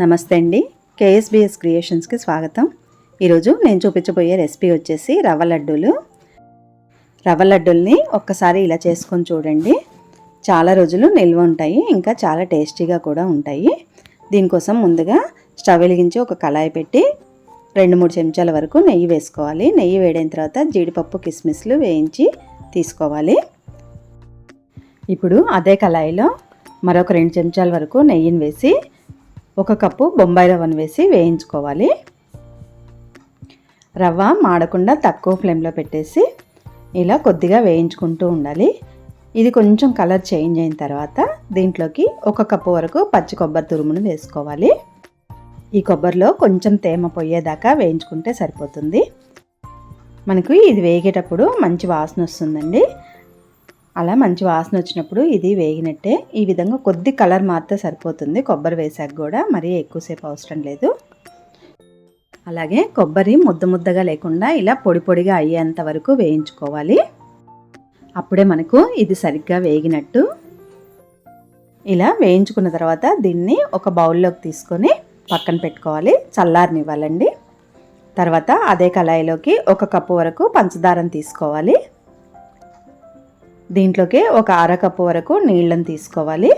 నమస్తే అండి. కేఎస్బిఎస్ క్రియేషన్స్కి స్వాగతం. ఈరోజు నేను చూపించబోయే రెసిపీ వచ్చేసి రవ్వ లడ్డూలు. రవ్వ లడ్డూల్ని ఒక్కసారి ఇలా చేసుకొని చూడండి. చాలా రోజులు నిల్వ ఉంటాయి ఇంకా చాలా టేస్టీగా కూడా ఉంటాయి. దీనికోసం ముందుగా స్టవ్ వెలిగించి ఒక కళాయి పెట్టి రెండు మూడు చెంచాల వరకు నెయ్యి వేసుకోవాలి. నెయ్యి వేడైన తర్వాత జీడిపప్పు కిస్మిస్లు వేయించి తీసుకోవాలి. ఇప్పుడు అదే కళాయిలో మరొక రెండు చెంచాల వరకు నెయ్యిని వేసి ఒక కప్పు బొంబాయి రవ్వను వేసి వేయించుకోవాలి. రవ్వ మాడకుండా తక్కువ ఫ్లేమ్లో పెట్టేసి ఇలా కొద్దిగా వేయించుకుంటూ ఉండాలి. ఇది కొంచెం కలర్ చేంజ్ అయిన తర్వాత దీంట్లోకి ఒక కప్పు వరకు పచ్చి కొబ్బరి తురుమును వేసుకోవాలి. ఈ కొబ్బరిలో కొంచెం తేమ పోయేదాకా వేయించుకుంటే సరిపోతుంది. మనకు ఇది వేగేటప్పుడు మంచి వాసన వస్తుందండి. అలా మంచి వాసన వచ్చినప్పుడు ఇది వేగినట్టే. ఈ విధంగా కొద్ది కలర్ మారితే సరిపోతుంది. కొబ్బరి వేసాక కూడా మరీ ఎక్కువసేపు అవసరం లేదు. అలాగే కొబ్బరి ముద్ద ముద్దగా లేకుండా ఇలా పొడి పొడిగా అయ్యేంత వరకు వేయించుకోవాలి. అప్పుడే మనకు ఇది సరిగ్గా వేగినట్టు. ఇలా వేయించుకున్న తర్వాత దీన్ని ఒక బౌల్లోకి తీసుకొని పక్కన పెట్టుకోవాలి. చల్లారనివ్వాలండి. తర్వాత అదే కళాయిలోకి ఒక కప్పు వరకు పంచదారం తీసుకోవాలి. దీంట్లోకి ఒక అరకప్పు వరకు నీళ్ళని తీసుకోవాలి.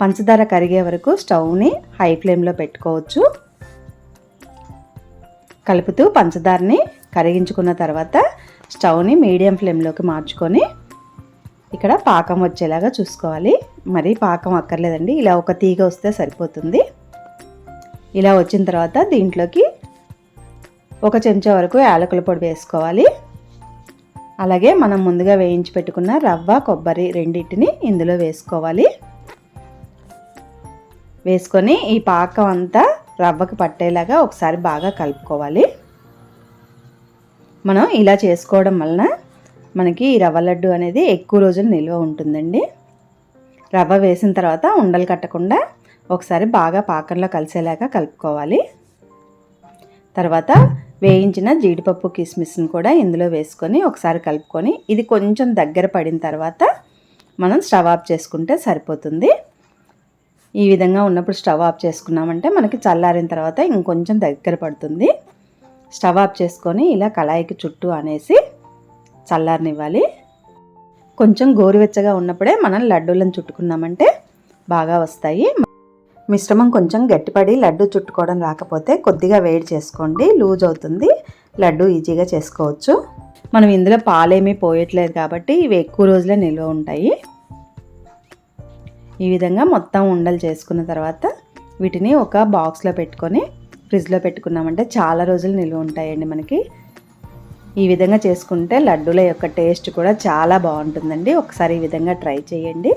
పంచదార కరిగే వరకు స్టవ్ని హై ఫ్లేమ్లో పెట్టుకోవచ్చు. కలుపుతూ పంచదారని కరిగించుకున్న తర్వాత స్టవ్ని మీడియం ఫ్లేమ్లోకి మార్చుకొని ఇక్కడ పాకం వచ్చేలాగా చూసుకోవాలి. మరి పాకం అక్కర్లేదండి ఇలా ఒక తీగ వస్తే సరిపోతుంది. ఇలా వచ్చిన తర్వాత దీంట్లోకి ఒక చెంచా వరకు యాలకుల పొడి వేసుకోవాలి. అలాగే మనం ముందుగా వేయించి పెట్టుకున్న రవ్వ కొబ్బరి రెండింటిని ఇందులో వేసుకోవాలి. వేసుకొని ఈ పాకం అంతా రవ్వకి పట్టేలాగా ఒకసారి బాగా కలుపుకోవాలి. మనం ఇలా చేసుకోవడం వలన మనకి ఈ రవ్వ లడ్డు అనేది ఎక్కువ రోజులు నిల్వ ఉంటుందండి. రవ్వ వేసిన తర్వాత ఉండలు కట్టకుండా ఒకసారి బాగా పాకంలో కలిసేలాగా కలుపుకోవాలి. తర్వాత వేయించిన జీడిపప్పు కిస్మిస్ని కూడా ఇందులో వేసుకొని ఒకసారి కలుపుకొని ఇది కొంచెం దగ్గర పడిన తర్వాత మనం స్టవ్ ఆఫ్ చేసుకుంటే సరిపోతుంది. ఈ విధంగా ఉన్నప్పుడు స్టవ్ ఆఫ్ చేసుకున్నామంటే మనకి చల్లారిన తర్వాత ఇంకొంచెం దగ్గర పడుతుంది. స్టవ్ ఆఫ్ చేసుకొని ఇలా కళాయికి చుట్టూ అనేసి చల్లారనివ్వాలి. కొంచెం గోరువెచ్చగా ఉన్నప్పుడే మనం లడ్డూలను చుట్టుకున్నామంటే బాగా వస్తాయి. మిశ్రమం కొంచెం గట్టిపడి లడ్డు చుట్టుకోవడం రాకపోతే కొద్దిగా వేడి చేసుకోండి లూజ్ అవుతుంది. లడ్డు ఈజీగా చేసుకోవచ్చు. మనం ఇందులో పాలేమీ పోయట్లేదు కాబట్టి ఇవి ఎక్కువ రోజులే నిల్వ ఉంటాయి. ఈ విధంగా మొత్తం ఉండలు చేసుకున్న తర్వాత వీటిని ఒక బాక్స్లో పెట్టుకొని ఫ్రిడ్జ్లో పెట్టుకున్నామంటే చాలా రోజులు నిల్వ ఉంటాయండి మనకి. ఈ విధంగా చేసుకుంటే లడ్డూల యొక్క టేస్ట్ కూడా చాలా బాగుంటుందండి. ఒకసారి ఈ విధంగా ట్రై చేయండి.